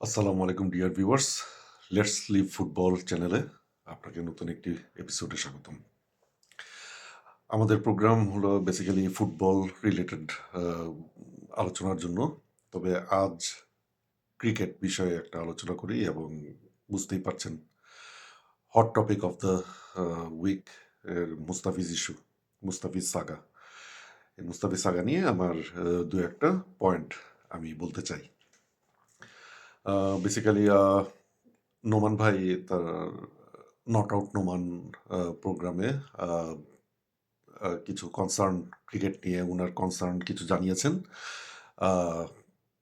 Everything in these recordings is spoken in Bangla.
আসসালামু আলাইকুম, dear viewers. Let's live football চ্যানেলে আপনাকে নতুন একটি এপিসোডে স্বাগতম। আমাদের প্রোগ্রাম হলো বেসিক্যালি ফুটবল রিলেটেড আলোচনার জন্য। তবে আজ ক্রিকেট বিষয়ে একটা আলোচনা করি এবং বুঝতেই পারছেন hot topic of the week এর মুস্তাফিজ ইস্যু মুস্তাফিজ সাগা এই মুস্তাফিজ সাগা নিয়ে আমার দু একটা পয়েন্ট আমি বলতে চাই। বেসিক্যালি নোমান ভাই তার নট আউট নোমান প্রোগ্রামে কিছু কনসার্ন ক্রিকেট নিয়ে ওনার কনসার্ন কিছু জানিয়েছেন।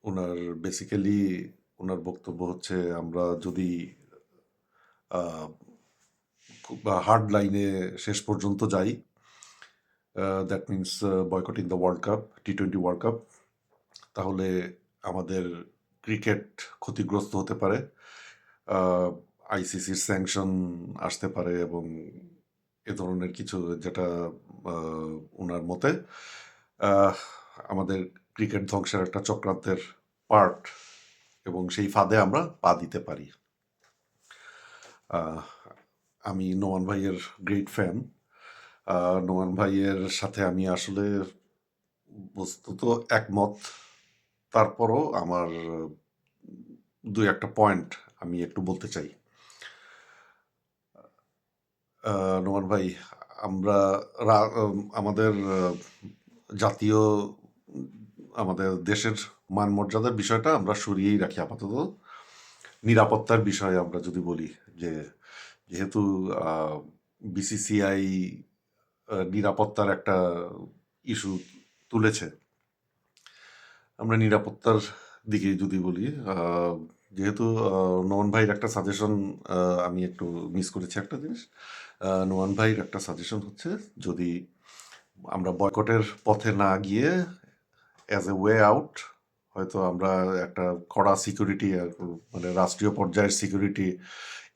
ওনার বেসিক্যালি ওনার বক্তব্য হচ্ছে, আমরা যদি হার্ড লাইনে শেষ পর্যন্ত যাই that means boycotting the world cup T twenty world cup তাহলে আমাদের ক্রিকেট ক্ষতিগ্রস্ত হতে পারে আইসিসির স্যাংশন আসতে পারে এবং এ ধরনের কিছু যেটা ওনার মতে আমাদের ক্রিকেট ধ্বংসের একটা চক্রান্তের পার্ট এবং সেই ফাঁদে আমরা পা দিতে পারি। আমি নোমান ভাইয়ের গ্রেট ফ্যান নোমান ভাইয়ের সাথে আমি আসলে বস্তুত একমত। তারপরও আমার দুই একটা পয়েন্ট আমি একটু বলতে চাই। নোমান ভাই, আমরা আমাদের জাতীয়, আমাদের দেশের মান মর্যাদার বিষয়টা আমরা সরিয়েই রাখি আপাতত। নিরাপত্তার বিষয়ে আমরা যদি বলি যে, যেহেতু বিসিসিআই নিরাপত্তার একটা ইস্যু তুলেছে, আমরা নিরাপত্তার দিকে যদি বলি যেহেতু নোমান ভাইয়ের একটা সাজেশন আমি একটু মিস করেছি একটা জিনিস। নোমান ভাইয়ের একটা সাজেশন হচ্ছে যদি আমরা বয়কটের পথে না গিয়ে অ্যাজ এ ওয়ে আউট হয়তো আমরা একটা কড়া সিকিউরিটি মানে রাষ্ট্রীয় পর্যায়ের সিকিউরিটি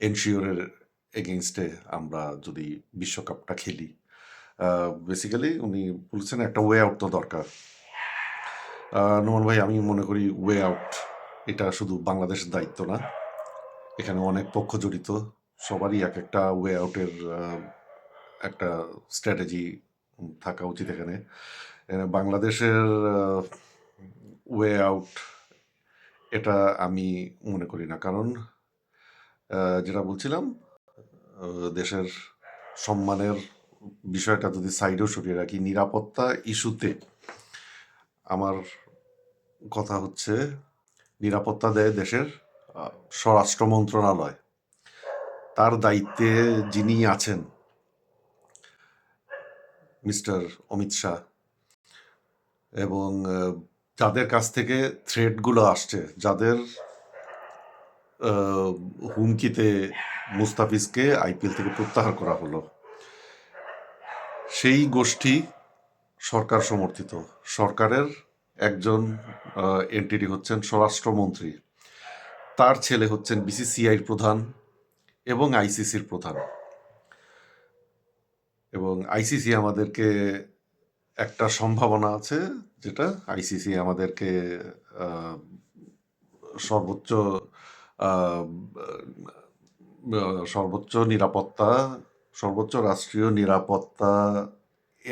এনশিওরের এগেনস্টে আমরা যদি বিশ্বকাপটা খেলি। বেসিক্যালি উনি বলছেন একটা ওয়ে আউট তো দরকার। নোমান ভাই, আমি মনে করি ওয়ে আউট এটা শুধু বাংলাদেশের দায়িত্ব না। এখানে অনেক পক্ষ জড়িত, সবারই এক একটা ওয়ে আউটের একটা স্ট্র্যাটেজি থাকা উচিত এখানে। বাংলাদেশের ওয়ে আউট এটা আমি মনে করি না। কারণ যেটা বলছিলাম দেশের সম্মানের বিষয়টা যদি সাইডেও সরিয়ে রাখি, নিরাপত্তা ইস্যুতে আমার কথা হচ্ছে, নিরাপত্তা দেয় দেশের স্বরাষ্ট্র মন্ত্রণালয়। তার দায়িত্বে যিনি আছেন, মিস্টার অমিত শাহ, এবং যাদের কাছ থেকে থ্রেডগুলো আসছে, যাদের হুমকিতে মুস্তাফিজকে আইপিএল থেকে প্রত্যাহার করা হলো, সেই গোষ্ঠী সরকার সমর্থিত। সরকারের একজন এন্টিটি হচ্ছেন স্বরাষ্ট্রমন্ত্রী। তার ছেলে হচ্ছেন বিসিসিআইর প্রধান এবং আইসিসির প্রধান। এবং আইসিসি আমাদেরকে একটা সম্ভাবনা আছে, যেটা আইসিসি আমাদেরকে সর্বোচ্চ সর্বোচ্চ নিরাপত্তা, সর্বোচ্চ রাষ্ট্রীয় নিরাপত্তা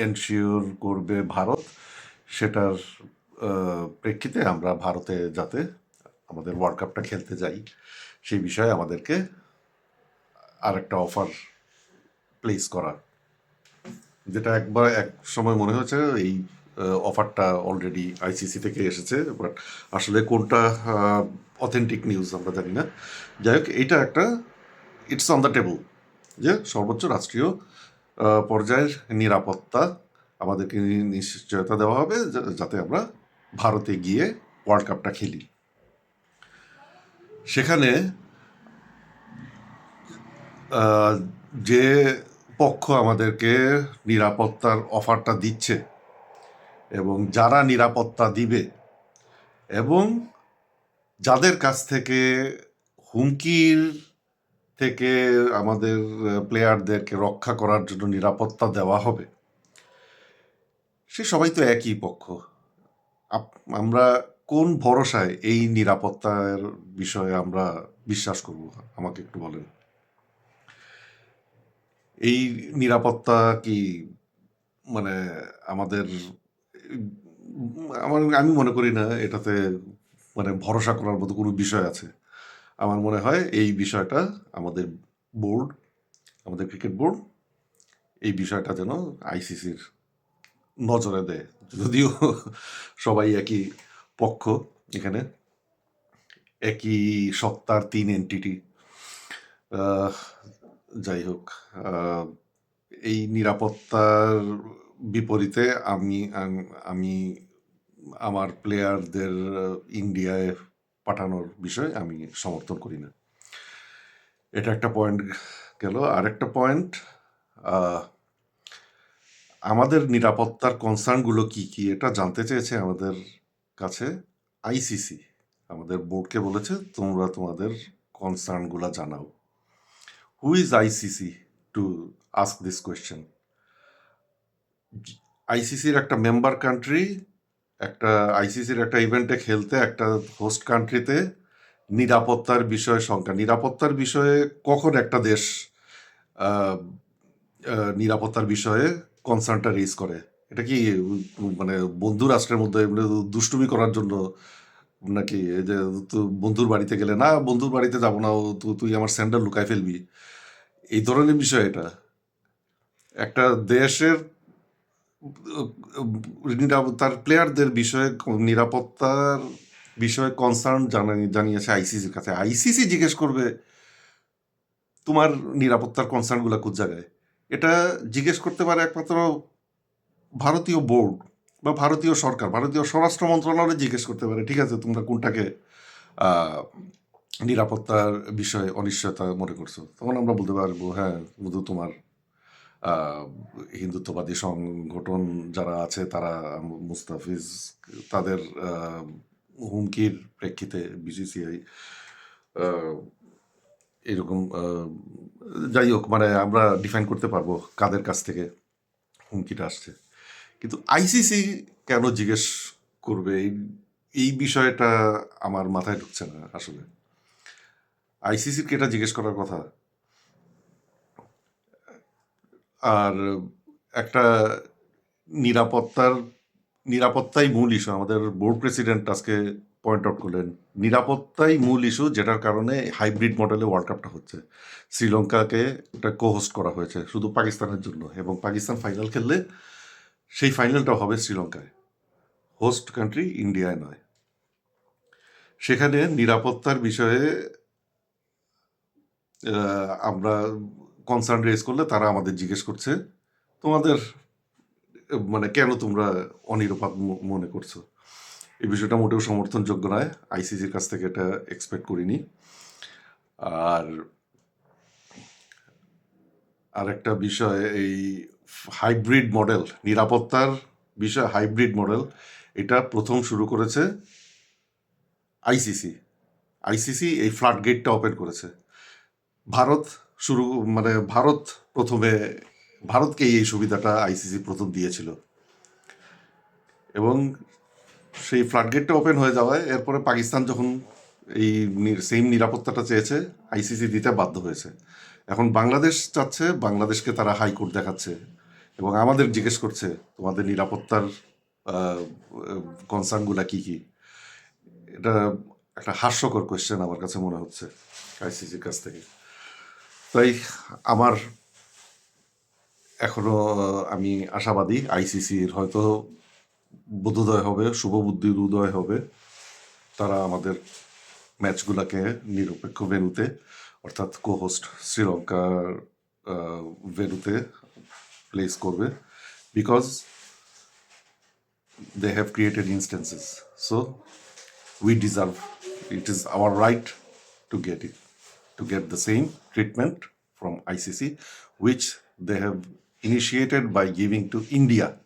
এনশিওর করবে ভারত, সেটার প্রেক্ষিতে আমরা ভারতে যাতে আমাদের ওয়ার্ল্ড কাপটা খেলতে যাই, সেই বিষয়ে আমাদেরকে আরেকটা অফার প্লেস করা যেটা একবার এক সময় মনে হয়েছে এই অফারটা অলরেডি আইসিসি থেকে এসেছে বাট আসলে কোনটা অথেন্টিক নিউজ আমরা জানি না। যাই হোক, এইটা একটা ইটস অন দ্য টেবল যে সর্বোচ্চ রাষ্ট্রীয় পর্যায়ের নিরাপত্তা আমাদেরকে নিশ্চয়তা দেওয়া হবে যাতে আমরা ভারতে গিয়ে ওয়ার্ল্ড কাপটা খেলি। সেখানে যে পক্ষ আমাদেরকে নিরাপত্তার অফারটা দিচ্ছে এবং যারা নিরাপত্তা দিবে এবং যাদের কাছ থেকে হুমকির থেকে আমাদের প্লেয়ারদেরকে রক্ষা করার জন্য নিরাপত্তা দেওয়া হবে, সে সবাই তো একই পক্ষ। আমরা কোন ভরসায় এই নিরাপত্তার বিষয়ে আমরা বিশ্বাস করব? আমাকে একটু বলেন। এই নিরাপত্তা কি মানে আমাদের, আমার, আমি মনে করি না এটাতে মানে ভরসা করার মতো কোনো বিষয় আছে। আমার মনে হয় এই বিষয়টা আমাদের বোর্ড, আমাদের ক্রিকেট বোর্ড, এই বিষয়টা যেন আইসিসির নজরে দেয়। যদিও সবাই একই পক্ষ এখানে, একই সত্তার তিন এন্টিটি যাই হোক এই নিরাপত্তার বিপরীতে আমি আমি আমার প্লেয়ারদের ইন্ডিয়ায় পাঠানোর বিষয়ে আমি সমর্থন করি না। এটা একটা পয়েন্ট গেল। আরেকটা পয়েন্ট আমাদের নিরাপত্তার কনসার্নগুলো কি কি এটা জানতে চেয়েছে আমাদের কাছে আইসিসি আমাদের বোর্ডকে বলেছে, তোমরা তোমাদের কনসার্নগুলো জানাও। Who is ICC to ask this question আইসিসির একটা মেম্বার কান্ট্রি একটা আইসিসির একটা ইভেন্টে খেলতে একটা হোস্ট কান্ট্রিতে নিরাপত্তার বিষয়ে শঙ্কা। নিরাপত্তার বিষয়ে কখন একটা দেশ নিরাপত্তার বিষয়ে কনসার্নটা রেজ করে? এটা কি মানে বন্ধু রাষ্ট্রের মধ্যে দুষ্টুমি করার জন্য নাকি যে বন্ধুর বাড়িতে গেলে, না, বন্ধুর বাড়িতে যাব না তুই আমার স্যান্ডেল লুকায় ফেলবি? এই ধরনের বিষয় এটা। একটা দেশের তার প্লেয়ারদের বিষয়ে নিরাপত্তার বিষয়ে কনসার্ন জানিয়েছে আইসিসির কাছে। আইসিসি জিজ্ঞেস করবে, তোমার নিরাপত্তার কনসার্নগুলো কোন জায়গায়? এটা জিজ্ঞেস করতে পারে একমাত্র ভারতীয় বোর্ড বা ভারতীয় সরকার। ভারতীয় স্বরাষ্ট্র মন্ত্রণালয় জিজ্ঞেস করতে পারে, ঠিক আছে, তোমরা কোনটাকে নিরাপত্তার বিষয়ে অনিশ্চয়তা মনে করছ? তখন আমরা বলতে পারব হ্যাঁ শুধু তোমার হিন্দুত্ববাদী সংগঠন যারা আছে, তারা মুস্তাফিজ, তাদের হুমকির প্রেক্ষিতে বিসিসিআই এরকম যাই হোক মানে আমরা ডিফাইন করতে পারব কাদের কাছ থেকে হুমকিটা আসছে। কিন্তু আইসিসি কেন জিজ্ঞেস করবে? এই এই বিষয়টা আমার মাথায় ঢুকছে না আসলে। আইসিসির কি এটা জিজ্ঞেস করার কথা। আর একটা নিরাপত্তার, নিরাপত্তাই মূল ইস্যু আমাদের বোর্ড প্রেসিডেন্ট আজকে পয়েন্ট আউট করলেন, নিরাপত্তাই মূল ইস্যু যেটার কারণে হাইব্রিড মডেলে ওয়ার্ল্ড কাপটা হচ্ছে। শ্রীলঙ্কাকে একটা কো হোস্ট করা হয়েছে শুধু পাকিস্তানের জন্য এবং পাকিস্তান ফাইনাল খেললে সেই ফাইনালটা হবে শ্রীলঙ্কায়। হোস্ট কান্ট্রি ইন্ডিয়ায় নয়। সেখানে নিরাপত্তার বিষয়ে আমরা কনসার্ন রেজ করলে তারা আমাদের জিজ্ঞেস করছে, তোমাদের মানে কেন তোমরা অনিরাপদ মনে করছ? এই বিষয়টা মোটেও সমর্থনযোগ্য নয়, আইসিসির কাছ থেকে এটা এক্সপেক্ট করিনি। আর আরেকটা বিষয়, এই হাইব্রিড মডেল নিরাপত্তার বিষয় হাইব্রিড মডেল এটা প্রথম শুরু করেছে আইসিসি। আইসিসি এই ফ্লাড গেটটা ওপেন করেছে। ভারত শুরু মানে ভারত প্রথমে ভারতকে এই সুবিধাটা আইসিসি প্রথম দিয়েছিল। এবং সেই ফ্লাড গেটটা ওপেন হয়ে যাওয়ায় এরপরে পাকিস্তান যখন এই সেম নিরাপত্তাটা চেয়েছে আইসিসি দিতে বাধ্য হয়েছে। এখন বাংলাদেশ চাচ্ছে, বাংলাদেশকে তারা হাইকোর্ট দেখাচ্ছে এবং আমাদের জিজ্ঞেস করছে, তোমাদের নিরাপত্তার কনসার্নগুলা কি কি? এটা একটা হাস্যকর কোয়েশ্চেন আমার কাছে মনে হচ্ছে আইসিসির কাছ থেকে। তাই আমার এখনও আমি আশাবাদী আইসিসির হয়তো বোধোদয় হবে শুভ বুদ্ধির উদয় হবে। তারা আমাদের ম্যাচগুলোকে নিরপেক্ষ ভেন্যুতে অর্থাৎ কো হোস্ট শ্রীলঙ্কার ভেন্যুতে প্লেস করবে। Because they have created instances. So we deserve, it is our right to get it, to get the same treatment from ICC, which they have initiated by giving to India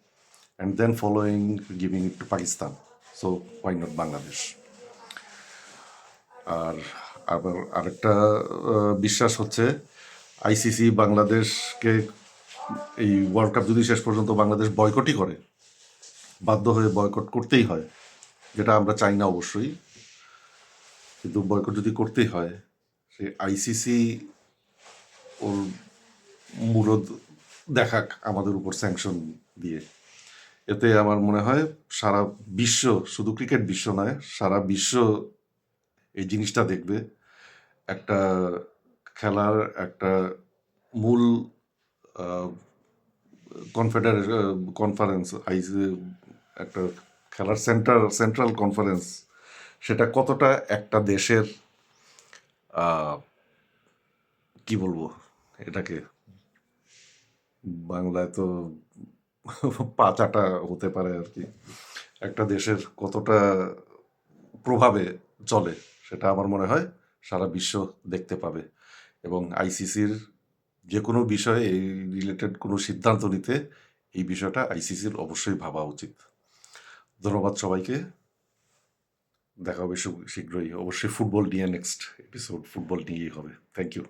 and then following giving it to Pakistan. So why not Bangladesh? আর আবার আরেকটা বিশ্বাস হচ্ছে আইসিসি বাংলাদেশকে এই ওয়ার্ল্ড কাপ যদি শেষ পর্যন্ত বাংলাদেশ বয়কটই করে বাধ্য হয়ে বয়কট করতেই হয় যেটা আমরা চাই না অবশ্যই কিন্তু বয়কট যদি করতেই হয় আইসিসি ওর মূলত দেখাক আমাদের উপর স্যাংশন দিয়ে। এতে আমার মনে হয় সারা বিশ্ব, শুধু ক্রিকেট বিশ্ব নয়, সারা বিশ্ব এই জিনিসটা দেখবে। একটা খেলার একটা মূল কনফেডারে কনফারেন্স আইসি একটা খেলার সেন্টার সেন্ট্রাল কনফারেন্স সেটা কতটা একটা দেশের কি বলব? এটাকে বাংলায় তো পাচাটা হতে পারে আর কি। একটা দেশের কতটা প্রভাবে চলে সেটা আমার মনে হয় সারা বিশ্ব দেখতে পাবে। এবং আইসিসির যে কোনো বিষয়ে এই রিলেটেড কোনো সিদ্ধান্ত নিতে এই বিষয়টা আইসিসির অবশ্যই ভাবা উচিত। ধন্যবাদ সবাইকে। দেখা হবে শীঘ্রই। অবশ্যই ফুটবল নিয়ে নেক্সট এপিসোড ফুটবল নিয়েই হবে। Thank you